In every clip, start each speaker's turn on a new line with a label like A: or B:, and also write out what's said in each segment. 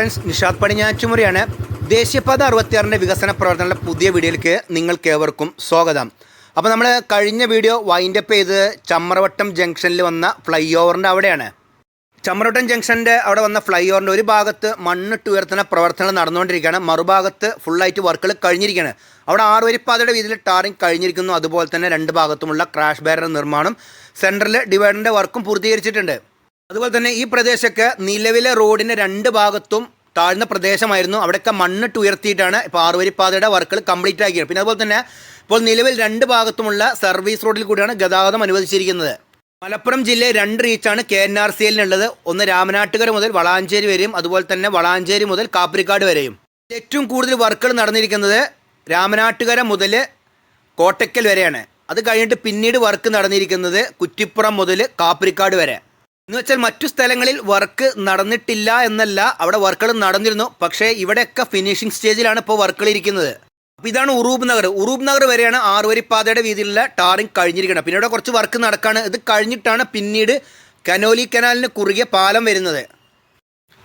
A: Friends Nishad പടിഞ്ഞാച്ചുമുറിയാണ് ദേശീയപാത അറുപത്തിയാറിന്റെ വികസന പ്രവർത്തനങ്ങളുടെ പുതിയ വീഡിയോയിലേക്ക് നിങ്ങൾക്കേവർക്കും സ്വാഗതം. അപ്പോൾ നമ്മൾ കഴിഞ്ഞ വീഡിയോ വൈൻഡപ്പ് ചെയ്ത് ചമ്മറവട്ടം ജംഗ്ഷനിൽ വന്ന ഫ്ലൈ ഓവറിന്റെ അവിടെയാണ്. ചമ്മറവട്ടം ജംഗ്ഷന്റെ അവിടെ വന്ന ഫ്ലൈ ഓവറിന്റെ ഒരു ഭാഗത്ത് മണ്ണിട്ട് ഉയർത്തുന്ന പ്രവർത്തനങ്ങൾ നടന്നുകൊണ്ടിരിക്കുകയാണ്. മറുഭാഗത്ത് ഫുള്ളായിട്ട് വർക്കുകൾ കഴിഞ്ഞിരിക്കുകയാണ്. അവിടെ ആറ് വരിപ്പാതയുടെ വീതിയിൽ ടാറിങ് കഴിഞ്ഞിരിക്കുന്നു. അതുപോലെ തന്നെ രണ്ട് ഭാഗത്തുമുള്ള ക്രാഷ് ബാരർ നിർമ്മാണം. സെന്ററിൽ ഡിവൈഡറിന്റെ വർക്കും പൂർത്തീകരിച്ചിട്ടുണ്ട്. അതുപോലെ തന്നെ ഈ പ്രദേശമൊക്കെ നിലവിലെ റോഡിന്റെ രണ്ട് ഭാഗത്തും താഴ്ന്ന പ്രദേശമായിരുന്നു. അവിടെയൊക്കെ മണ്ണിട്ട് ഉയർത്തിയിട്ടാണ് ഇപ്പോൾ ആറുവരിപ്പാതയുടെ വർക്കുകൾ കംപ്ലീറ്റ് ആക്കിയത്. പിന്നെ അതുപോലെ തന്നെ ഇപ്പോൾ നിലവിൽ രണ്ട് ഭാഗത്തുമുള്ള സർവീസ് റോഡിൽ കൂടിയാണ് ഗതാഗതം അനുവദിച്ചിരിക്കുന്നത്. മലപ്പുറം ജില്ലയിൽ രണ്ട് റീച്ചാണ് കെ എൻ ആർ സി എല്ലിനുള്ളത് ഒന്ന് രാമനാട്ടുകര മുതൽ വളാഞ്ചേരി വരെയും അതുപോലെ തന്നെ വളാഞ്ചേരി മുതൽ കാപ്രിക്കാട് വരെയും. ഏറ്റവും കൂടുതൽ വർക്കുകൾ നടന്നിരിക്കുന്നത് രാമനാട്ടുകര മുതൽ കോട്ടയ്ക്കൽ വരെയാണ്. അത് കഴിഞ്ഞിട്ട് പിന്നീട് വർക്ക് നടന്നിരിക്കുന്നത് കുറ്റിപ്പുറം മുതൽ കാപ്രിക്കാട് വരെ. എന്ന് വെച്ചാൽ മറ്റു സ്ഥലങ്ങളിൽ വർക്ക് നടന്നിട്ടില്ല എന്നല്ല. അവിടെ വർക്കുകൾ നടന്നിരുന്നു. പക്ഷേ ഇവിടെയൊക്കെ ഫിനിഷിംഗ് സ്റ്റേജിലാണ് ഇപ്പോൾ വർക്കുകൾ ഇരിക്കുന്നത്. അപ്പോൾ ഇതാണ് ഉറൂബ് നഗർ. ഉറൂബ് നഗർ വരെയാണ് ആറുവരിപ്പാതയുടെ വീതിയിലുള്ള ടാറിങ് കഴിഞ്ഞിരിക്കുന്നത്. പിന്നെ ഇവിടെ കുറച്ച് വർക്ക് നടക്കാണ്. ഇത് കഴിഞ്ഞിട്ടാണ് പിന്നീട് കനോലി കനാലിന് കുറുകിയ പാലം വരുന്നത്.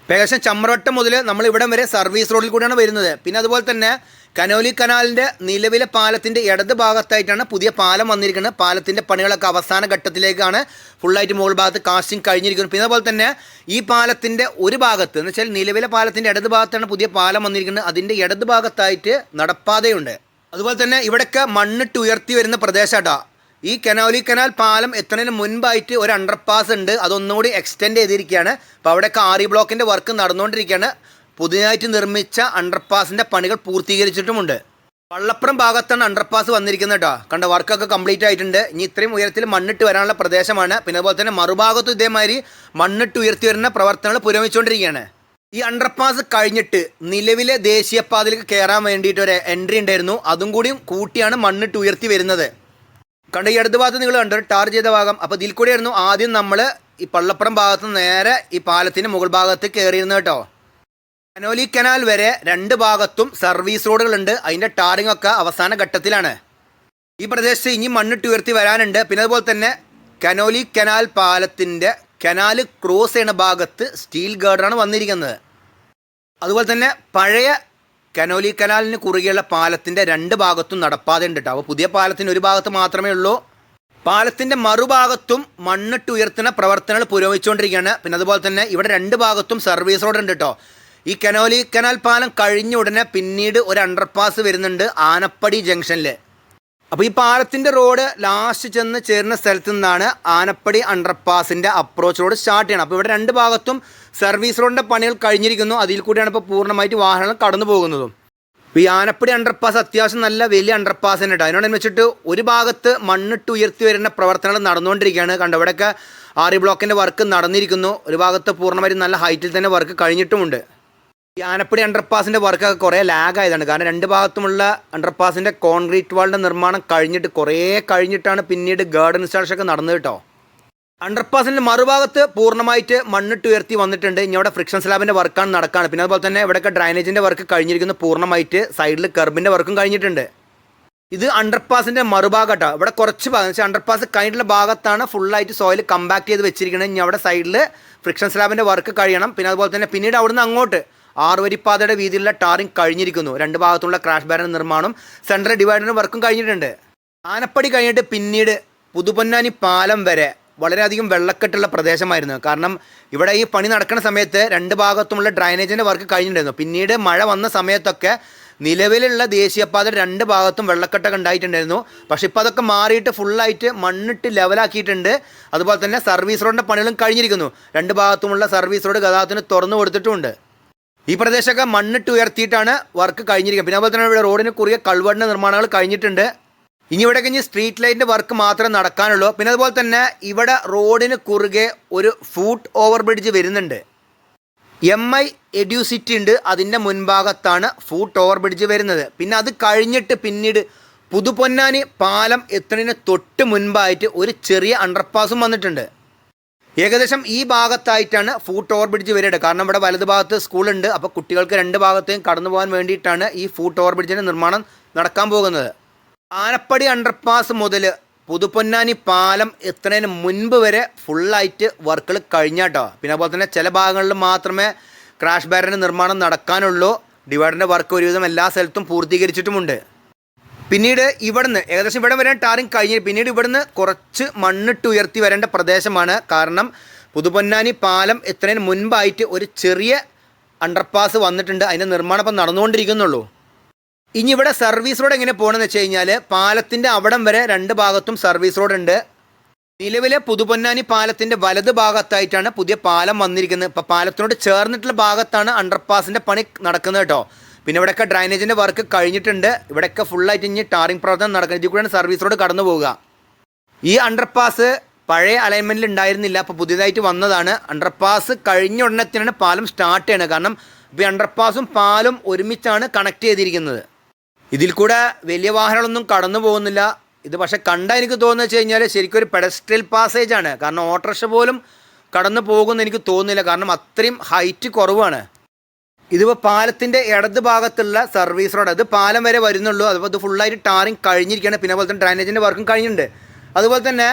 A: ഏകദേശം ചമ്രവട്ടം മുതൽ നമ്മൾ ഇവിടം വരെ സർവീസ് റോഡിൽ കൂടിയാണ് വരുന്നത്. പിന്നെ അതുപോലെ തന്നെ കനോലി കനാലിന്റെ നിലവിലെ പാലത്തിന്റെ ഇടത് ഭാഗത്തായിട്ടാണ് പുതിയ പാലം വന്നിരിക്കുന്നത്. പാലത്തിന്റെ പണികളൊക്കെ അവസാന ഘട്ടത്തിലേക്കാണ് ഫുള്ളായിട്ട് മുകൾ ഭാഗത്ത് കാസ്റ്റിംഗ് കഴിഞ്ഞിരിക്കുന്നത്. പിന്നെ അതുപോലെ തന്നെ ഈ പാലത്തിന്റെ ഒരു ഭാഗത്ത് എന്ന് വെച്ചാൽ നിലവിലെ പാലത്തിന്റെ ഇടത് ഭാഗത്താണ് പുതിയ പാലം വന്നിരിക്കുന്നത്. അതിന്റെ ഇടത് ഭാഗത്തായിട്ട് നടപ്പാതയുണ്ട്. അതുപോലെ തന്നെ ഇവിടെയൊക്കെ മണ്ണിട്ട് ഉയർത്തി വരുന്ന പ്രദേശമാട്ടോ ഈ കനോലി കനാൽ പാലം എത്തുന്നതിന് മുൻപായിട്ട് ഒരു അണ്ടർപാസ് ഉണ്ട്. അതൊന്നുകൂടി എക്സ്റ്റെൻഡ് ചെയ്തിരിക്കുകയാണ്. അപ്പോൾ അവിടെയൊക്കെ ആറി ബ്ലോക്കിന്റെ വർക്ക് നടന്നുകൊണ്ടിരിക്കുകയാണ്. പുതിയതായിട്ട് നിർമ്മിച്ച അണ്ടർപാസിന്റെ പണികൾ പൂർത്തീകരിച്ചിട്ടുമുണ്ട്. വള്ളപ്പുറം ഭാഗത്താണ് അണ്ടർപാസ് വന്നിരിക്കുന്നത് കേട്ടോ കണ്ട വർക്കൊക്കെ കംപ്ലീറ്റ് ആയിട്ടുണ്ട്. ഇനി ഇത്രയും ഉയരത്തിൽ മണ്ണിട്ട് വരാനുള്ള പ്രദേശമാണ്. പിന്നെ അതുപോലെ തന്നെ മറുഭാഗത്തും ഇതേമാതിരി മണ്ണിട്ട് ഉയർത്തി വരുന്ന പ്രവർത്തനങ്ങൾ പുരോഗമിച്ചുകൊണ്ടിരിക്കുകയാണ്. ഈ അണ്ടർപാസ് കഴിഞ്ഞിട്ട് നിലവിലെ ദേശീയപാതയിലേക്ക് കയറാൻ വേണ്ടിയിട്ട് ഒരു എൻട്രി ഉണ്ടായിരുന്നു. അതും കൂടിയും കൂട്ടിയാണ് മണ്ണിട്ട് ഉയർത്തി വരുന്നത്. കണ്ട ഈ അടുത്ത ഭാഗത്ത് നിങ്ങൾ കണ്ടു ടാർ ചെയ്ത ഭാഗം. അപ്പോൾ ഇതിൽ കൂടെയായിരുന്നു ആദ്യം നമ്മൾ ഈ പള്ളപ്പുറം ഭാഗത്ത് നേരെ ഈ പാലത്തിന്റെ മുകൾ ഭാഗത്ത് കയറിയിരുന്നു കേട്ടോ കനോലി കനാൽ വരെ രണ്ട് ഭാഗത്തും സർവീസ് റോഡുകളുണ്ട്. അതിന്റെ ടാറിംഗ് ഒക്കെ അവസാന ഘട്ടത്തിലാണ്. ഈ പ്രദേശത്ത് ഇനി മണ്ണിട്ട് ഉയർത്തി വരാനുണ്ട്. പിന്നെ അതുപോലെ തന്നെ കനോലി കനാൽ പാലത്തിന്റെ കനാൽ ക്രോസ് ചെയ്യുന്ന ഭാഗത്ത് സ്റ്റീൽ ഗേർഡാണ് വന്നിരിക്കുന്നത്. അതുപോലെ തന്നെ പഴയ കനോലി കനാലിന് കുറുകെയുള്ള പാലത്തിന്റെ രണ്ട് ഭാഗത്തും നടപ്പാതെ ഉണ്ട് കേട്ടോ. അപ്പോൾ പുതിയ പാലത്തിന്റെ ഒരു ഭാഗത്ത് മാത്രമേ ഉള്ളൂ. പാലത്തിന്റെ മറുഭാഗത്തും മണ്ണിട്ട് ഉയർത്തുന്ന പ്രവർത്തനങ്ങൾ പുരോഗമിച്ചുകൊണ്ടിരിക്കുകയാണ്. പിന്നെ അതുപോലെ തന്നെ ഇവിടെ രണ്ട് ഭാഗത്തും സർവീസ് റോഡ് ഉണ്ട് കേട്ടോ. ഈ കനോലി കനാൽ പാലം കഴിഞ്ഞ ഉടനെ പിന്നീട് ഒരു അണ്ടർപാസ് വരുന്നുണ്ട് ആനപ്പടി ജംഗ്ഷനിൽ അപ്പോൾ ഈ പാലത്തിന്റെ റോഡ് ലാസ്റ്റ് ചെന്ന് ചേരുന്ന സ്ഥലത്തു നിന്നാണ് ആനപ്പടി അണ്ടർപാസിന്റെ അപ്രോച്ച് റോഡ് സ്റ്റാർട്ട് ചെയ്യണം അപ്പോൾ ഇവിടെ രണ്ട് ഭാഗത്തും സർവീസ് റോഡിന്റെ പണികൾ കഴിഞ്ഞിരിക്കുന്നു. അതിൽ കൂടിയാണ് ഇപ്പോൾ പൂർണമായിട്ട് വാഹനങ്ങൾ കടന്നു പോകുന്നതും. ഈ ആനപ്പടി അണ്ടർപാസ് അത്യാവശ്യം നല്ല വലിയ അണ്ടർപാസ് തന്നെ കേട്ടോ വെച്ചിട്ട് ഒരു ഭാഗത്ത് മണ്ണിട്ട് ഉയർത്തി വരുന്ന പ്രവർത്തനങ്ങൾ നടന്നുകൊണ്ടിരിക്കുകയാണ്. കണ്ടോ ഇവിടെയൊക്കെ ആറി ബ്ലോക്കിന്റെ വർക്ക് നടന്നിരിക്കുന്നു. ഒരു ഭാഗത്ത് പൂർണമായിട്ട് നല്ല ഹൈറ്റിൽ തന്നെ വർക്ക് കഴിഞ്ഞിട്ടുമുണ്ട്. ഈ ആനപ്പടി അണ്ടർപാസിന്റെ വർക്കൊക്കെ കുറേ ലാഗ് ആയതാണ്. കാരണം രണ്ട് ഭാഗത്തുമുള്ള അണ്ടർപാസിന്റെ കോൺക്രീറ്റ് വാളിന്റെ നിർമ്മാണം കഴിഞ്ഞിട്ട് കുറേ കഴിഞ്ഞിട്ടാണ് പിന്നീട് ഗാർഡൻ ഇൻസ്റ്റാളേഷൻ ഒക്കെ നടന്നത് കേട്ടോ അണ്ടർപാസിന്റെ മറുഭാഗത്ത് പൂർണമായിട്ട് മണ്ണിട്ട് ഉയർത്തി വന്നിട്ടുണ്ട്. ഇനി അവിടെ ഫ്രിക്ഷൻ സ്ലാബിന്റെ വർക്കാണ് നടക്കുകയാണ് പിന്നെ അതുപോലെ തന്നെ ഇവിടെയൊക്കെ ഡ്രൈനേജിന്റെ വർക്ക് കഴിഞ്ഞിരിക്കുന്നു. പൂർണമായിട്ട് സൈഡിൽ കർബിന്റെ വർക്കും കഴിഞ്ഞിട്ടുണ്ട്. ഇത് അണ്ടർപാസിന്റെ മറുഭാഗം കേട്ടോ ഇവിടെ കുറച്ച് ഭാഗം. വെച്ചാൽ അണ്ടർപാസ് കഴിഞ്ഞിട്ടുള്ള ഭാഗത്താണ് ഫുള്ളായിട്ട് സോയിൽ കമ്പാക്ട് ചെയ്ത് വെച്ചിരിക്കുന്നത്. ഇനി അവിടെ സൈഡിൽ ഫ്രിക്ഷൻ സ്ലാബിന്റെ വർക്ക് കഴിയണം. പിന്നെ അതുപോലെ തന്നെ പിന്നീട് അവിടുന്ന് അങ്ങോട്ട് ആറുവരിപ്പാതയുടെ വീതിയിലുള്ള ടാറിംഗ് കഴിഞ്ഞിരിക്കുന്നു. രണ്ട് ഭാഗത്തുള്ള ക്രാഷ് ബാരൻ നിർമ്മാണം സെൻട്രൽ ഡിവൈഡറിന് വർക്കും കഴിഞ്ഞിട്ടുണ്ട്. ആനപ്പടി കഴിഞ്ഞിട്ട് പിന്നീട് പുതുപൊന്നാനി പാലം വരെ വളരെയധികം വെള്ളക്കെട്ടുള്ള പ്രദേശമായിരുന്നു. കാരണം ഇവിടെ ഈ പണി നടക്കുന്ന സമയത്ത് രണ്ട് ഭാഗത്തുമുള്ള ഡ്രൈനേജിന്റെ വർക്ക് കഴിഞ്ഞിട്ടുണ്ടായിരുന്നു. പിന്നീട് മഴ വന്ന സമയത്തൊക്കെ നിലവിലുള്ള ദേശീയപാത രണ്ട് ഭാഗത്തും വെള്ളക്കെട്ടൊക്കെ ഉണ്ടായിട്ടുണ്ടായിരുന്നു. പക്ഷേ ഇപ്പോൾ അതൊക്കെ മാറിയിട്ട് ഫുള്ളായിട്ട് മണ്ണിട്ട് ലെവലാക്കിയിട്ടുണ്ട്. അതുപോലെ തന്നെ സർവീസ് റോഡിന്റെ പണികളും കഴിഞ്ഞിരിക്കുന്നു. രണ്ട് ഭാഗത്തുമുള്ള സർവീസ് റോഡ് ഗതാഗതത്തിന് തുറന്നു കൊടുത്തിട്ടുമുണ്ട്. ഈ പ്രദേശമൊക്കെ മണ്ണിട്ട് ഉയർത്തിയിട്ടാണ് വർക്ക് കഴിഞ്ഞിരിക്കുന്നത്. പിന്നെ അതുപോലെ തന്നെ ഇവിടെ റോഡിന് കുറിയ കൾവടിന്റെ നിർമ്മാണങ്ങൾ കഴിഞ്ഞിട്ടുണ്ട്. ഇനി ഇവിടെ കഴിഞ്ഞ് സ്ട്രീറ്റ് ലൈറ്റിന്റെ വർക്ക് മാത്രമേ നടക്കാനുള്ളൂ. പിന്നെ അതുപോലെ തന്നെ ഇവിടെ റോഡിന് കുറുകെ ഒരു ഫൂട്ട് ഓവർ ബ്രിഡ്ജ് വരുന്നുണ്ട്. എം ഐ എഡ്യൂസിറ്റി ഉണ്ട്. അതിന്റെ മുൻഭാഗത്താണ് ഫൂട്ട് ഓവർ ബ്രിഡ്ജ് വരുന്നത്. പിന്നെ അത് കഴിഞ്ഞിട്ട് പിന്നീട് പുതുപൊന്നാനി പാലം എത്തുന്നതിന് തൊട്ട് മുൻപായിട്ട് ഒരു ചെറിയ അണ്ടർപാസും വന്നിട്ടുണ്ട്. ഏകദേശം ഈ ഭാഗത്തായിട്ടാണ് ഫൂട്ട് ഓവർ ബ്രിഡ്ജ് വരേണ്ടത് കാരണം ഇവിടെ വലത് ഭാഗത്ത് സ്കൂളുണ്ട് അപ്പോൾ കുട്ടികൾക്ക് രണ്ട് ഭാഗത്തേയും കടന്നു പോകാൻ വേണ്ടിയിട്ടാണ് ഈ ഫൂട്ട് ഓവർ ബ്രിഡ്ജിന്റെ നിർമ്മാണം നടക്കാൻ പോകുന്നത്. ആനപ്പടി അണ്ടർപാസ് മുതൽ പുതുപൊന്നാനി പാലം എത്തുന്നതിന് മുൻപ് വരെ ഫുള്ളായിട്ട് വർക്കുകൾ കഴിഞ്ഞാട്ടോ പിന്നെ അതുപോലെ തന്നെ ചില ഭാഗങ്ങളിൽ മാത്രമേ ക്രാഷ് ബാരന്റെ നിർമ്മാണം നടക്കാനുള്ളൂ. ഡിവൈഡറിന്റെ വർക്ക് ഒരുവിധം എല്ലാ സ്ഥലത്തും പൂർത്തീകരിച്ചിട്ടുമുണ്ട്. പിന്നീട് ഇവിടുന്ന് ഏകദേശം ഇവിടെ വരാൻ ടാറിങ് കഴിഞ്ഞ് പിന്നീട് ഇവിടുന്ന് കുറച്ച് മണ്ണിട്ട് ഉയർത്തി വരേണ്ട പ്രദേശമാണ്. കാരണം പുതുപൊന്നാനി പാലം എത്രയും മുൻപായിട്ട് ഒരു ചെറിയ അണ്ടർപാസ് വന്നിട്ടുണ്ട്. അതിന്റെ നിർമ്മാണം ഇപ്പം നടന്നുകൊണ്ടിരിക്കുന്നുള്ളൂ. ഇനി ഇവിടെ സർവീസ് റോഡ് എങ്ങനെ പോകണമെന്ന് വെച്ച് കഴിഞ്ഞാൽ പാലത്തിന്റെ അവിടം വരെ രണ്ട് ഭാഗത്തും സർവീസ് റോഡ് ഉണ്ട്. നിലവിലെ പുതുപൊന്നാനി പാലത്തിന്റെ വലത് ഭാഗത്തായിട്ടാണ് പുതിയ പാലം വന്നിരിക്കുന്നത്. ഇപ്പോൾ പാലത്തിനോട് ചേർന്നിട്ടുള്ള ഭാഗത്താണ് അണ്ടർപാസിന്റെ പണി നടക്കുന്നത് കേട്ടോ. പിന്നെ ഇവിടെയൊക്കെ ഡ്രൈനേജിന്റെ വർക്ക് കഴിഞ്ഞിട്ടുണ്ട്. ഇവിടെയൊക്കെ ഫുള്ളായിട്ട് ഇനി ടാറിംഗ് പ്രവർത്തനം നടക്കുന്നത് ഇതിൽ കൂടെയാണ് സർവീസ് റോഡ് കടന്നു പോവുക. ഈ അണ്ടർപാസ് പഴയ അലൈൻമെന്റിൽ ഉണ്ടായിരുന്നില്ല. അപ്പോൾ പുതിയതായിട്ട് വന്നതാണ്. അണ്ടർപാസ് കഴിഞ്ഞ ഉടനെ തന്നെയാണ് പാലം സ്റ്റാർട്ട് ചെയ്യണത്. കാരണം ഇപ്പോൾ അണ്ടർപാസും പാലും ഒരുമിച്ചാണ് കണക്ട് ചെയ്തിരിക്കുന്നത്. ഇതിൽ കൂടെ വലിയ വാഹനങ്ങളൊന്നും കടന്നു പോകുന്നില്ല. ഇത് പക്ഷേ കണ്ടാൽ എനിക്ക് തോന്നുന്നത് വെച്ച് കഴിഞ്ഞാൽ ശരിക്കും ഒരു പെഡസ്ട്രിയൽ പാസേജാണ് കാരണം ഓട്ടോറിക്ഷ പോലും കടന്നു പോകുമെന്ന് എനിക്ക് തോന്നുന്നില്ല. കാരണം അത്രയും ഹൈറ്റ് കുറവാണ്. ഇതിപ്പോൾ പാലത്തിന്റെ ഇടത് ഭാഗത്തുള്ള സർവീസ് റോഡ് അത് പാലം വരെ വരുന്നുള്ളൂ. അതുപോലെ അത് ഫുള്ളായിട്ട് ടാറിങ് കഴിഞ്ഞിരിക്കുകയാണ്. പിന്നെ അതുപോലെ തന്നെ ഡ്രൈനേജിന്റെ വർക്കും കഴിഞ്ഞിട്ടുണ്ട്. അതുപോലെ തന്നെ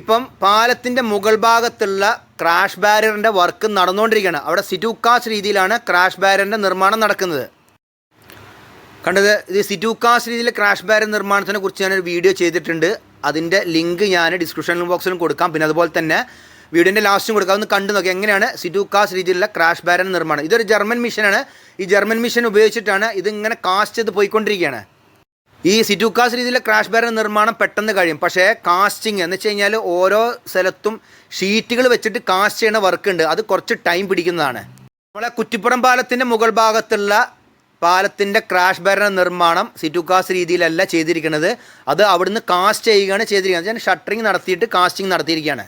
A: ഇപ്പം പാലത്തിന്റെ മുകൾ ഭാഗത്തുള്ള ക്രാഷ് ബാരിയറിന്റെ വർക്ക് നടന്നുകൊണ്ടിരിക്കുകയാണ്. അവിടെ സിറ്റൂക്കാസ് രീതിയിലാണ് ക്രാഷ് ബാരിയറിന്റെ നിർമ്മാണം നടക്കുന്നത്. കണ്ടത് ഇത് സിറ്റൂക്കാസ് രീതിയിൽ ക്രാഷ് ബാരിയർ നിർമ്മാണത്തിനെ കുറിച്ച് ഞാനൊരു വീഡിയോ ചെയ്തിട്ടുണ്ട്. അതിന്റെ ലിങ്ക് ഞാൻ ഡിസ്ക്രിപ്ഷൻ ബോക്സിലും കൊടുക്കാം. പിന്നെ അതുപോലെ തന്നെ വീഡിയോന്റെ ലാസ്റ്റും കൊടുക്കുക ഒന്ന് കണ്ടു നോക്കുക എങ്ങനെയാണ് സിറ്റൂക്കാസ് രീതിയിലുള്ള ക്രാഷ് ബാരൻ നിർമ്മാണം? ഇതൊരു ജർമ്മൻ മിഷനാണ് ഈ ജർമ്മൻ മിഷൻ ഉപയോഗിച്ചിട്ടാണ് ഇതിങ്ങനെ കാസ്റ്റ് ചെയ്ത് പോയിക്കൊണ്ടിരിക്കുകയാണ്. ഈ സിറ്റൂക്കാസ് രീതിയിലെ ക്രാഷ് ബാരൻ നിർമ്മാണം പെട്ടെന്ന് കഴിയും. പക്ഷേ കാസ്റ്റിംഗ് എന്ന് വെച്ച് കഴിഞ്ഞാൽ ഓരോ സ്ഥലത്തും ഷീറ്റുകൾ വെച്ചിട്ട് കാസ്റ്റ് ചെയ്യുന്ന വർക്ക് ഉണ്ട്. അത് കുറച്ച് ടൈം പിടിക്കുന്നതാണ്. നമ്മളെ കുറ്റിപ്പുറം പാലത്തിന്റെ മുകൾ ഭാഗത്തുള്ള പാലത്തിന്റെ ക്രാഷ് ബാരൻ നിർമ്മാണം സിറ്റുക്കാസ് രീതിയിലല്ല ചെയ്തിരിക്കുന്നത്. അത് അവിടുന്ന് കാസ്റ്റ് ചെയ്യുകയാണ് ചെയ്തിരിക്കുന്നത്. ഷട്ടറിങ് നടത്തിയിട്ട് കാസ്റ്റിംഗ് നടത്തിയിരിക്കുകയാണ്.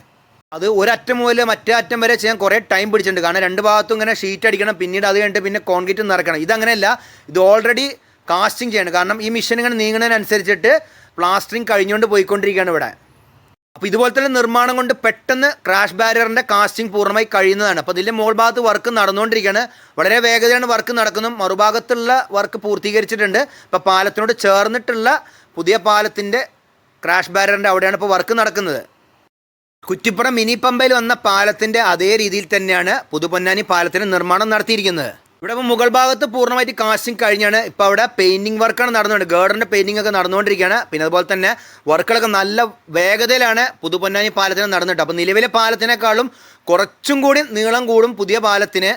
A: അത് ഒരറ്റം മുതൽ മറ്റേ അറ്റം വരെ ചെയ്യാൻ കുറേ ടൈം പിടിച്ചിട്ടുണ്ട്. കാരണം രണ്ട് ഭാഗത്തും ഇങ്ങനെ ഷീറ്റ് അടിക്കണം പിന്നീട് അത് കഴിഞ്ഞിട്ട് പിന്നെ കോൺക്രീറ്റ് നിറക്കണം ഇതങ്ങനെയല്ല ഇത് ഓൾറെഡി കാസ്റ്റിംഗ് ചെയ്യണം. കാരണം ഈ മിഷൻ ഇങ്ങനെ നീങ്ങുന്നതിനനുസരിച്ചിട്ട് പ്ലാസ്റ്ററിങ് കഴിഞ്ഞുകൊണ്ട് പോയിക്കൊണ്ടിരിക്കുകയാണ് ഇവിടെ. അപ്പോൾ ഇതുപോലെ തന്നെ നിർമ്മാണം കൊണ്ട് പെട്ടെന്ന് ക്രാഷ് ബാരിയറിന്റെ കാസ്റ്റിംഗ് പൂർണമായി കഴിയുന്നതാണ്. അപ്പോൾ ഇതിന്റെ മുകൾ ഭാഗത്ത് വർക്ക് നടന്നുകൊണ്ടിരിക്കുകയാണ്. വളരെ വേഗതയാണ് വർക്ക് നടക്കുന്നത്. മറുഭാഗത്തുള്ള വർക്ക് പൂർത്തീകരിച്ചിട്ടുണ്ട്. ഇപ്പോൾ പാലത്തിനോട് ചേർന്നിട്ടുള്ള പുതിയ പാലത്തിന്റെ ക്രാഷ് ബാരിയറിന്റെ അവിടെയാണ് ഇപ്പോൾ വർക്ക് നടക്കുന്നത്. കുറ്റിപ്പുറം മിനി പമ്പയിൽ വന്ന പാലത്തിന്റെ അതേ രീതിയിൽ തന്നെയാണ് പുതുപൊന്നാനി പാലത്തിന് നിർമ്മാണം നടത്തിയിരിക്കുന്നത്. ഇവിടെ മുകൾ ഭാഗത്ത് പൂർണമായിട്ട് കാസ്റ്റിംഗ് കഴിഞ്ഞാണ് ഇപ്പോൾ അവിടെ പെയിന്റിങ് വർക്കാണ് നടന്നുകൊണ്ട് ഗേർഡറിന്റെ പെയിന്റിംഗ് ഒക്കെ നടന്നുകൊണ്ടിരിക്കുകയാണ്. പിന്നെ അതുപോലെ തന്നെ വർക്കുകളൊക്കെ നല്ല വേഗതയിലാണ് പുതുപൊന്നാനി പാലത്തിന് നടന്നിട്ട്. അപ്പോൾ നിലവിലെ പാലത്തിനേക്കാളും കുറച്ചും കൂടി നീളം കൂടും പുതിയ പാലത്തിന്.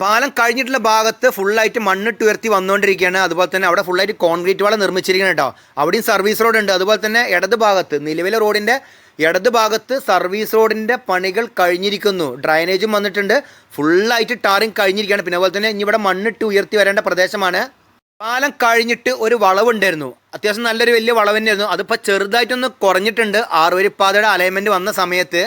A: പാലം കഴിഞ്ഞിട്ടുള്ള ഭാഗത്ത് ഫുള്ളായിട്ട് മണ്ണിട്ട് ഉയർത്തി വന്നുകൊണ്ടിരിക്കുകയാണ്. അതുപോലെ തന്നെ അവിടെ ഫുള്ളായിട്ട് കോൺക്രീറ്റ് വാള നിർമ്മിച്ചിരിക്കണം കേട്ടോ അവിടെയും സർവീസ് റോഡ് ഉണ്ട്. അതുപോലെ തന്നെ ഇടത് ഭാഗത്ത് നിലവിലെ റോഡിന്റെ ഇടത് ഭാഗത്ത് സർവീസ് റോഡിന്റെ പണികൾ കഴിഞ്ഞിരിക്കുന്നു. ഡ്രൈനേജും വന്നിട്ടുണ്ട്. ഫുള്ളായിട്ട് ടാറിങ് കഴിഞ്ഞിരിക്കുകയാണ്. പിന്നെ അതുപോലെ തന്നെ ഇനി ഇവിടെ മണ്ണിട്ട് ഉയർത്തി വരേണ്ട പ്രദേശമാണ്. പാലം കഴിഞ്ഞിട്ട് ഒരു വളവുണ്ടായിരുന്നു. അത്യാവശ്യം നല്ലൊരു വലിയ വളവ് തന്നെയായിരുന്നു. അതിപ്പോൾ ചെറുതായിട്ടൊന്ന് കുറഞ്ഞിട്ടുണ്ട്. ആറുവരിപ്പാതയുടെ അലൈൻമെന്റ് വന്ന സമയത്ത്.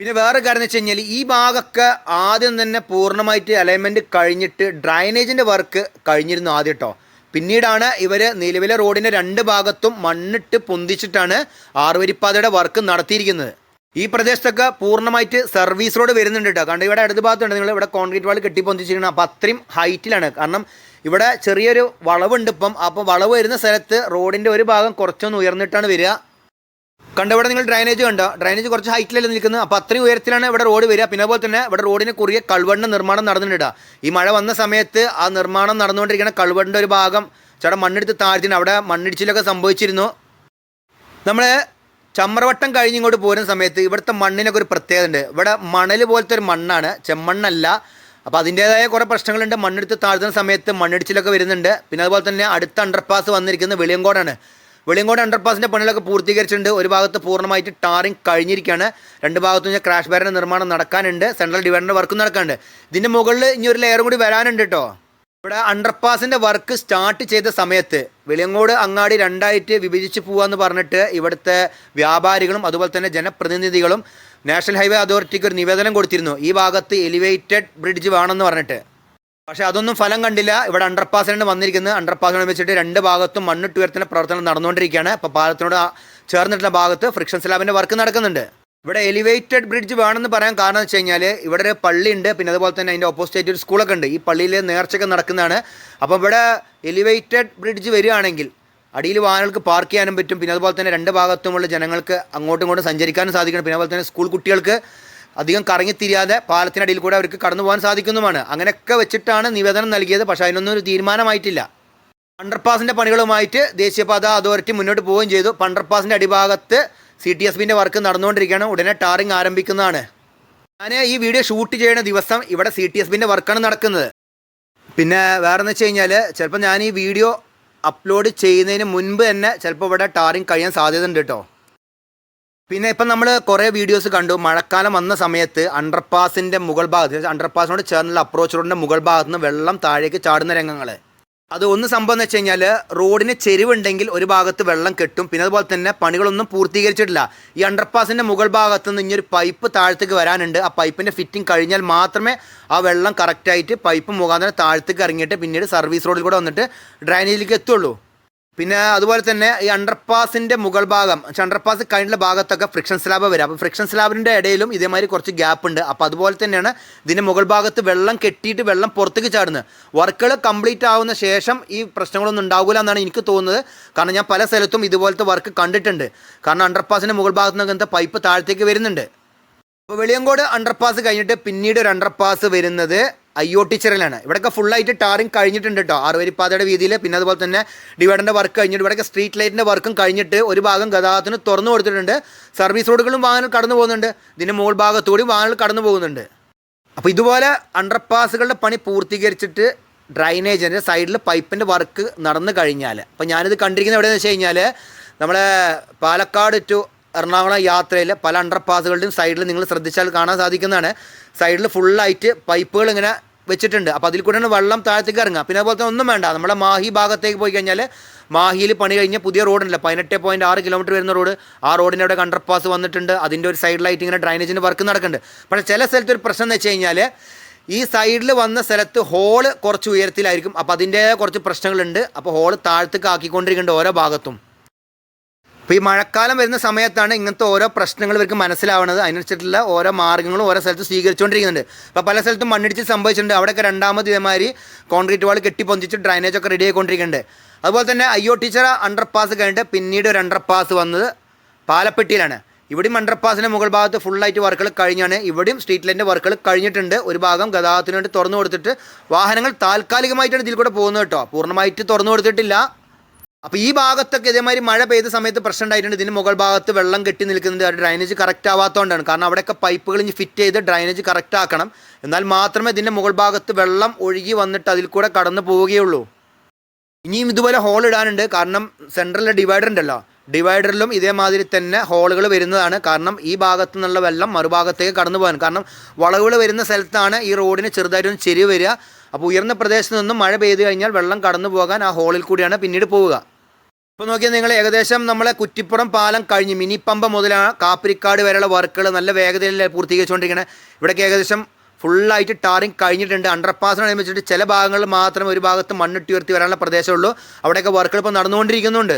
A: പിന്നെ വേറെ കാര്യം എന്ന് വെച്ച് കഴിഞ്ഞാൽ ഈ ഭാഗമൊക്കെ ആദ്യം തന്നെ പൂർണമായിട്ട് അലൈൻമെന്റ് കഴിഞ്ഞിട്ട് ഡ്രൈനേജിന്റെ വർക്ക് കഴിഞ്ഞിരുന്നു ആദ്യം കേട്ടോ പിന്നീടാണ് ഇവർ നിലവിലെ റോഡിന്റെ രണ്ട് ഭാഗത്തും മണ്ണിട്ട് പൊന്തിച്ചിട്ടാണ് ആറുവരിപ്പാതയുടെ വർക്ക് നടത്തിയിരിക്കുന്നത്. ഈ പ്രദേശത്തൊക്കെ പൂർണമായിട്ട് സർവീസ് റോഡ് വരുന്നുണ്ട് കേട്ടോ. കാരണം ഇവിടെ ഇടത് ഭാഗത്തുണ്ട് നിങ്ങൾ ഇവിടെ കോൺക്രീറ്റ് വാൾ കെട്ടി പൊന്തിച്ചിരിക്കണം. അപ്പോൾ അത്രയും ഹൈറ്റിലാണ്. കാരണം ഇവിടെ ചെറിയൊരു വളവുണ്ട് ഇപ്പം. അപ്പോൾ വളവ് വരുന്ന സ്ഥലത്ത് റോഡിന്റെ ഒരു ഭാഗം കുറച്ചൊന്ന് ഉയർന്നിട്ടാണ് വരിക. കണ്ട ഇവിടെ നിങ്ങൾ ഡ്രൈനേജ് കണ്ടോ? ഡ്രൈനേജ് കുറച്ച് ഹൈറ്റിലല്ലേ നിൽക്കുന്നത്? അപ്പോൾ അത്രയും ഉയരത്തിലാണ് ഇവിടെ റോഡ് വരിക. പിന്നെ അതുപോലെ തന്നെ ഇവിടെ റോഡിന് കുറിയ കൾവണ്ണ നിർമ്മാണം നടന്നിട്ടുണ്ട് ഈ മഴ വന്ന സമയത്ത് ആ നിർമ്മാണം നടന്നുകൊണ്ടിരിക്കുന്ന കൾവണ്ണന്റെ ഒരു ഭാഗം ചേട്ടാ മണ്ണെടുത്ത് താഴ്ത്തിന് അവിടെ മണ്ണിടിച്ചിലൊക്കെ സംഭവിച്ചിരുന്നു. നമ്മൾ ചമ്മറവട്ടം കഴിഞ്ഞ് ഇങ്ങോട്ട് പോരുന്ന സമയത്ത് ഇവിടുത്തെ മണ്ണിനൊക്കെ ഒരു പ്രത്യേകത ഉണ്ട്. ഇവിടെ മണൽ പോലത്തെ ഒരു മണ്ണാണ്. ചെമ്മണ്ണല്ല. അപ്പോൾ അതിന്റേതായ കുറേ പ്രശ്നങ്ങളുണ്ട്. മണ്ണെടുത്ത് താഴ്ത്തുന്ന സമയത്ത് മണ്ണിടിച്ചിലൊക്കെ വരുന്നുണ്ട്. പിന്നെ അതുപോലെ തന്നെ അടുത്ത അണ്ടർപാസ് വന്നിരിക്കുന്നത് വെളിയങ്കോടാണ്. വെളിയങ്കോട് അണ്ടർപാസിന്റെ പണികളൊക്കെ പൂർത്തീകരിച്ചിട്ടുണ്ട്. ഒരു ഭാഗത്ത് പൂർണമായിട്ട് ടാറിങ് കഴിഞ്ഞിരിക്കുകയാണ്. രണ്ട് ഭാഗത്തും ഞാൻ ക്രാഷ് ബാരിന്റെ നിർമ്മാണം നടക്കാനുണ്ട്. സെൻട്രൽ ഡിവൈഡറിന്റെ വർക്കും നടക്കാനുണ്ട്. ഇതിന്റെ മുകളിൽ ഇനി ഒരു ലെയറും കൂടി വരാനുണ്ട് കേട്ടോ. ഇവിടെ അണ്ടർപാസിന്റെ വർക്ക് സ്റ്റാർട്ട് ചെയ്ത സമയത്ത് വെളിയങ്കോട് അങ്ങാടി രണ്ടായിട്ട് വിഭജിച്ച് പോകാമെന്ന് പറഞ്ഞിട്ട് ഇവിടുത്തെ വ്യാപാരികളും അതുപോലെ തന്നെ ജനപ്രതിനിധികളും നാഷണൽ ഹൈവേ അതോറിറ്റിക്ക് ഒരു നിവേദനം കൊടുത്തിരുന്നു. ഈ ഭാഗത്ത് എലിവേറ്റഡ് ബ്രിഡ്ജ് വേണമെന്ന് പറഞ്ഞിട്ട്. പക്ഷേ അതൊന്നും ഫലം കണ്ടില്ല. ഇവിടെ അണ്ടർപാസിനാണ് വന്നിരിക്കുന്നത് അണ്ടർപാസിനെ വെച്ചിട്ട് രണ്ട് ഭാഗത്തും മണ്ണിട്ട് ഉയർത്തുന്ന പ്രവർത്തനം നടന്നുകൊണ്ടിരിക്കുകയാണ്. അപ്പോൾ പാലത്തിനോട് ചേർന്നിട്ടുള്ള ഭാഗത്ത് ഫ്രിക്ഷൻ സ്ലാബിന്റെ വർക്ക് നടക്കുന്നുണ്ട്. ഇവിടെ എലിവേറ്റഡ് ബ്രിഡ്ജ് വേണമെന്ന് പറയാൻ കാരണം വെച്ച് കഴിഞ്ഞാൽ ഇവിടെ ഒരു പള്ളിയുണ്ട്. പിന്നെ അതുപോലെ തന്നെ അതിന്റെ ഓപ്പോസിറ്റ് ഒരു സ്കൂളൊക്കെ ഉണ്ട്. ഈ പള്ളിയിൽ നേർച്ചയൊക്കെ നടക്കുന്നതാണ്. അപ്പോൾ ഇവിടെ എലിവേറ്റഡ് ബ്രിഡ്ജ് വരികയാണെങ്കിൽ അടിയിൽ വാഹനങ്ങൾക്ക് പാർക്ക് ചെയ്യാനും പറ്റും. പിന്നെ അതുപോലെ തന്നെ രണ്ട് ഭാഗത്തുമുള്ള ജനങ്ങൾക്ക് അങ്ങോട്ടും ഇങ്ങോട്ടും സഞ്ചരിക്കാനും സാധിക്കണം. പിന്നെ അതുപോലെ തന്നെ സ്കൂൾ കുട്ടികൾക്ക് അധികം കറങ്ങിത്തിരിയാതെ പാലത്തിനടിയിൽ കൂടെ അവർക്ക് കടന്നു പോകാൻ സാധിക്കുന്നതുമാണ്. അങ്ങനെയൊക്കെ വെച്ചിട്ടാണ് നിവേദനം നൽകിയത്. പക്ഷേ അതിനൊന്നും ഒരു തീരുമാനമായിട്ടില്ല. അണ്ടർപാസിന്റെ പണികളുമായിട്ട് ദേശീയപാത അതോറിറ്റി മുന്നോട്ട് പോവുകയും ചെയ്തു. അണ്ടർപാസിന്റെ അടിഭാഗത്ത് സി ടി എസ് ബിന്റെ വർക്ക് നടന്നുകൊണ്ടിരിക്കുകയാണ്. ഉടനെ ടാറിങ് ആരംഭിക്കുന്നതാണ്. ഞാൻ ഈ വീഡിയോ ഷൂട്ട് ചെയ്യുന്ന ദിവസം ഇവിടെ സി ടി എസ് ബിന്റെ വർക്കാണ് നടക്കുന്നത്. പിന്നെ വേറെ എന്ന് വെച്ച് കഴിഞ്ഞാൽ ചിലപ്പോൾ ഞാൻ ഈ വീഡിയോ അപ്ലോഡ് ചെയ്യുന്നതിന് മുൻപ് തന്നെ ചിലപ്പോൾ ഇവിടെ ടാറിങ് കഴിയാൻ സാധ്യത ഉണ്ട് കേട്ടോ. പിന്നെ ഇപ്പം നമ്മൾ കുറേ വീഡിയോസ് കണ്ടു. മഴക്കാലം വന്ന സമയത്ത് അണ്ടർപാസിന്റെ മുകൾ ഭാഗത്ത് അണ്ടർപാസിനോട് ചേർന്നുള്ള അപ്രോച്ച് റോഡിന്റെ മുകൾ ഭാഗത്ത് നിന്ന് വെള്ളം താഴേക്ക് ചാടുന്ന രംഗങ്ങൾ അത് ഒന്ന് സംഭവം എന്ന് വെച്ച് കഴിഞ്ഞാൽ റോഡിന് ചെരിവുണ്ടെങ്കിൽ ഒരു ഭാഗത്ത് വെള്ളം കെട്ടും. പിന്നെ അതുപോലെ തന്നെ പണികളൊന്നും പൂർത്തീകരിച്ചിട്ടില്ല. ഈ അണ്ടർപാസിന്റെ മുകൾ ഭാഗത്ത് നിന്ന് ഇനിയൊരു പൈപ്പ് താഴത്തേക്ക് വരാനുണ്ട്. ആ പൈപ്പിന്റെ ഫിറ്റിംഗ് കഴിഞ്ഞാൽ മാത്രമേ ആ വെള്ളം കറക്റ്റായിട്ട് പൈപ്പ് മുഖാന്തരം താഴത്തേക്ക് ഇറങ്ങിയിട്ട് പിന്നീട് സർവീസ് റോഡിൽ കൂടെ വന്നിട്ട് ഡ്രൈനേജിലേക്ക് എത്തുള്ളൂ. പിന്നെ അതുപോലെ തന്നെ ഈ അണ്ടർപാസിന്റെ മുകൾ ഭാഗം അണ്ടർപാസ് കഴിഞ്ഞുള്ള ഭാഗത്തൊക്കെ ഫ്രിക്ഷൻ സ്ലാബ് വരും. അപ്പോൾ ഫ്രിക്ഷൻ സ്ലാബിന്റെ ഇടയിലും ഇതേമാതിരി കുറച്ച് ഗ്യാപ്പ് ഉണ്ട്. അപ്പോൾ അതുപോലെ തന്നെയാണ് ഇതിന്റെ മുകൾ ഭാഗത്ത് വെള്ളം കെട്ടിയിട്ട് വെള്ളം പുറത്തേക്ക് ചാടുന്നത്. വർക്കുകൾ കംപ്ലീറ്റ് ആവുന്ന ശേഷം ഈ പ്രശ്നങ്ങളൊന്നും ഉണ്ടാവില്ല എന്നാണ് എനിക്ക് തോന്നുന്നത്. കാരണം ഞാൻ പല സ്ഥലത്തും ഇതുപോലത്തെ വർക്ക് കണ്ടിട്ടുണ്ട്. കാരണം അണ്ടർപാസിന്റെ മുകൾ ഭാഗത്ത് നിന്ന് അങ്ങനത്തെ പൈപ്പ് താഴത്തേക്ക് വരുന്നുണ്ട്. അപ്പോൾ വെളിയങ്കോട് അണ്ടർപാസ് കഴിഞ്ഞിട്ട് പിന്നീട് ഒരു അണ്ടർപാസ് വരുന്നത് അയ്യോട്ടിച്ചിറലാണ് ഇവിടെയൊക്കെ ഫുള്ളായിട്ട് ടാറിങ് കഴിഞ്ഞിട്ടുണ്ട് കേട്ടോ ആറുവരിപ്പാതയുടെ വീതിയിൽ പിന്നെ അതുപോലെ തന്നെ ഡിവൈഡറിന്റെ വർക്ക് കഴിഞ്ഞിട്ട് ഇവിടെയൊക്കെ സ്ട്രീറ്റ് ലൈറ്റിന്റെ വർക്കും കഴിഞ്ഞിട്ട് ഒരു ഭാഗം ഗതാഗതത്തിന് തുറന്നു കൊടുത്തിട്ടുണ്ട്. സർവീസ് റോഡുകളും വാഹനങ്ങൾ കടന്നു പോകുന്നുണ്ട്. ഇതിന്റെ മുകൾ ഭാഗത്തുകൂടി വാഹനങ്ങൾ കടന്നു പോകുന്നുണ്ട്. അപ്പോൾ ഇതുപോലെ അണ്ടർപാസുകളുടെ പണി പൂർത്തീകരിച്ചിട്ട് ഡ്രൈനേജിന്റെ സൈഡിൽ പൈപ്പിന്റെ വർക്ക് നടന്നു കഴിഞ്ഞാൽ അപ്പോൾ ഞാനിത് കണ്ടിരിക്കുന്നത് എവിടെയെന്ന് വെച്ച് കഴിഞ്ഞാൽ നമ്മളെ പാലക്കാട് ടു എറണാകുളം യാത്രയിൽ പല അണ്ടർപാസുകളുടെയും സൈഡിൽ നിങ്ങൾ ശ്രദ്ധിച്ചാൽ കാണാൻ സാധിക്കുന്നതാണ്. സൈഡിൽ ഫുള്ളായിട്ട് പൈപ്പുകൾ ഇങ്ങനെ വെച്ചിട്ടുണ്ട്. അപ്പോൾ അതിൽ കൂടെയാണ് വെള്ളം താഴത്തേക്ക് ഇറങ്ങുക. പിന്നെ അതുപോലെ തന്നെ ഒന്നും വേണ്ട. നമ്മുടെ മാഹി ഭാഗത്തേക്ക് പോയി കഴിഞ്ഞാൽ മാഹിയിൽ പണി കഴിഞ്ഞ പുതിയ റോഡുണ്ടല്ലോ പതിനെട്ട് പോയിന്റ് ആറ് കിലോമീറ്റർ വരുന്ന റോഡ് ആ റോഡിന്റെ അവിടെ അണ്ടർപാസ് വന്നിട്ടുണ്ട്. അതിന്റെ ഒരു സൈഡിലായിട്ട് ഇങ്ങനെ ഡ്രൈനേജിന്റെ വർക്ക് നടക്കുന്നുണ്ട്. പക്ഷേ ചില സ്ഥലത്ത് ഒരു പ്രശ്നം എന്ന് വെച്ച് കഴിഞ്ഞാൽ ഈ സൈഡിൽ വന്ന സ്ഥലത്ത് ഹോൾ കുറച്ച് ഉയരത്തിലായിരിക്കും. അപ്പോൾ അതിന്റെ കുറച്ച് പ്രശ്നങ്ങളുണ്ട്. അപ്പോൾ ഹോൾ താഴത്തേക്ക് ആക്കിക്കൊണ്ടിരിക്കുന്നുണ്ട് ഓരോ ഭാഗത്തും. അപ്പോൾ ഈ മഴക്കാലം വരുന്ന സമയത്താണ് ഇങ്ങനത്തെ ഓരോ പ്രശ്നങ്ങൾ ഇവർക്ക് മനസ്സിലാവുന്നത്. അതിനനുസരിച്ചുള്ള ഓരോ മാർഗങ്ങളും ഓരോ സ്ഥലത്ത് സ്വീകരിച്ചുകൊണ്ടിരിക്കുന്നുണ്ട്. അപ്പോൾ പല സ്ഥലത്തും മണ്ണിടിച്ച് സംഭവിച്ചിട്ടുണ്ട്. അവിടെയൊക്കെ രണ്ടാമത് ഇതേമാതിരി കോൺക്രീറ്റ് വാൾ കെട്ടിപ്പൊന്തിച്ച് ഡ്രൈനേജ് ഒക്കെ റെഡി ആയിക്കൊണ്ടിരിക്കുന്നുണ്ട്. അതുപോലെ തന്നെ അയ്യോ ടീച്ചർ അണ്ടർപാസ് കഴിഞ്ഞിട്ട് പിന്നീട് ഒരു അണ്ടർപാസ് വന്നത് പാലപ്പെട്ടിയിലാണ്. ഇവിടെയും അണ്ടർപാസിന്റെ മുകൾ ഭാഗത്ത് ഫുള്ളായിട്ട് വർക്കുകൾ കഴിഞ്ഞാണ്. ഇവിടെയും സ്ട്രീറ്റ് ലൈന്റെ വർക്കുകൾ കഴിഞ്ഞിട്ടുണ്ട്. ഒരു ഭാഗം ഗതാഗതത്തിന് വേണ്ടി തുറന്നു കൊടുത്തിട്ട് വാഹനങ്ങൾ താൽക്കാലികമായിട്ടാണ് ഇതിൽ കൂടെ പോകുന്നത് കേട്ടോ. പൂർണമായിട്ട് തുറന്നു കൊടുത്തിട്ടില്ല. അപ്പോൾ ഈ ഭാഗത്തൊക്കെ ഇതേമാതിരി മഴ പെയ്ത സമയത്ത് പ്രശ്നം ഉണ്ടായിട്ടുണ്ട്. ഇതിന് മുകൾ ഭാഗത്ത് വെള്ളം കെട്ടി നിൽക്കുന്നത് ഡ്രൈനേജ് കറക്റ്റ് ആവാത്തതുകൊണ്ടാണ് കാരണം അവിടെയൊക്കെ പൈപ്പുകൾ ഇനി ഫിറ്റ് ചെയ്ത് ഡ്രൈനേജ് കറക്റ്റ് ആക്കണം. എന്നാൽ മാത്രമേ ഇതിന്റെ മുകൾ ഭാഗത്ത് വെള്ളം ഒഴുകി വന്നിട്ട് അതിൽ കൂടെ കടന്നു പോവുകയുള്ളൂ. ഇനിയും ഇതുപോലെ ഹോൾ ഇടാനുണ്ട്. കാരണം സെൻട്രലിലെ ഡിവൈഡർ ഉണ്ടല്ലോ. ഡിവൈഡറിലും ഇതേമാതിരി തന്നെ ഹോളുകൾ വരുന്നതാണ്. കാരണം ഈ ഭാഗത്തു നിന്നുള്ള വെള്ളം മറുഭാഗത്തേക്ക് കടന്നു പോകാൻ. കാരണം വളവുകൾ വരുന്ന സ്ഥലത്താണ് ഈ റോഡിന് ചെറുതായിട്ടൊന്ന് ചെരിവ് വരിക. അപ്പോൾ ഉയർന്ന പ്രദേശത്ത് നിന്നും മഴ പെയ്തു കഴിഞ്ഞാൽ വെള്ളം കടന്നു പോകാൻ ആ ഹോളിൽ കൂടിയാണ് പിന്നീട് പോവുക. ഇപ്പോൾ നോക്കിയാൽ നിങ്ങൾ ഏകദേശം നമ്മളെ കുറ്റിപ്പുറം പാലം കഴിഞ്ഞ് മിനിപ്പമ്പ പമ്പ മുതലാണ് കാപ്പിരിക്കാട് വരെയുള്ള വർക്കുകൾ നല്ല വേഗതയിൽ പൂർത്തീകരിച്ചുകൊണ്ടിരിക്കുന്നത് ഇവിടേക്ക് ഏകദേശം ഫുള്ളായിട്ട് ടാറിങ് കഴിഞ്ഞിട്ടുണ്ട്. അണ്ടർപാസിനെ വെച്ചിട്ട് ചില ഭാഗങ്ങളിൽ മാത്രം ഒരു ഭാഗത്ത് മണ്ണിട്ടി ഉയർത്തി വരാനുള്ള പ്രദേശമുള്ളൂ. അവിടെയൊക്കെ വർക്കുകൾ ഇപ്പോൾ നടന്നുകൊണ്ടിരിക്കുന്നുണ്ട്.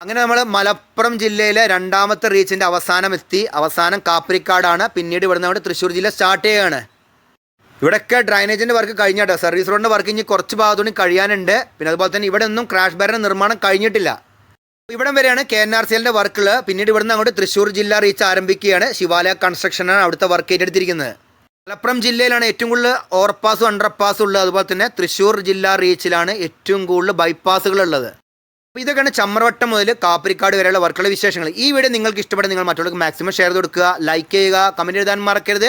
A: അങ്ങനെ നമ്മൾ മലപ്പുറം ജില്ലയിലെ രണ്ടാമത്തെ റീച്ചിന്റെ അവസാനം എത്തി. അവസാനം കാപ്പിരിക്കാടാണ്. പിന്നീട് ഇവിടുന്ന് തൃശ്ശൂർ ജില്ല സ്റ്റാർട്ട് ചെയ്യുകയാണ് ഇവിടെയൊക്കെ ഡ്രൈനേജിന്റെ വർക്ക് കഴിഞ്ഞാട്ടോ. സർവീസ് റോഡിന്റെ വർക്ക് ഇനി കുറച്ച് ഭാഗത്തുകൂടി കഴിയാനുണ്ട്. പിന്നെ അതുപോലെ തന്നെ ഇവിടെ ഒന്നും ക്രാഷ് ബാരിന്റെ നിർമ്മാണം കഴിഞ്ഞിട്ടില്ല. ഇവിടം വരെയാണ് കെ എൻ ആർ സി എല്ലിന്റെ വർക്കുകൾ പിന്നീട് ഇവിടുന്ന് അങ്ങോട്ട് തൃശ്ശൂർ ജില്ല റീച്ച് ആരംഭിക്കുകയാണ്. ശിവാലയ കൺസ്ട്രക്ഷനാണ് അവിടുത്തെ വർക്ക് ഏറ്റെടുത്തിരിക്കുന്നത്. മലപ്പുറം ജില്ലയിലാണ് ഏറ്റവും കൂടുതൽ ഓവർപാസും അണ്ടർപാസും ഉള്ളത്. അതുപോലെ തന്നെ തൃശ്ശൂർ ജില്ല റീച്ചിലാണ് ഏറ്റവും കൂടുതൽ ബൈപ്പാസുകൾ ഉള്ളത്. അപ്പോൾ ഇതൊക്കെയാണ് ചമ്മറവട്ടം മുതൽ കാപ്പരിക്കാട് വരെയുള്ള വർക്കുകളുടെ വിശേഷങ്ങൾ. ഈ വീഡിയോ നിങ്ങൾക്ക് ഇഷ്ടപ്പെട്ട നിങ്ങൾ മറ്റുള്ളവർക്ക് മാക്സിമം ഷെയർ കൊടുക്കുക. ലൈക്ക് ചെയ്യുക. കമന്റ് എഴുതാൻ മറക്കരുത്.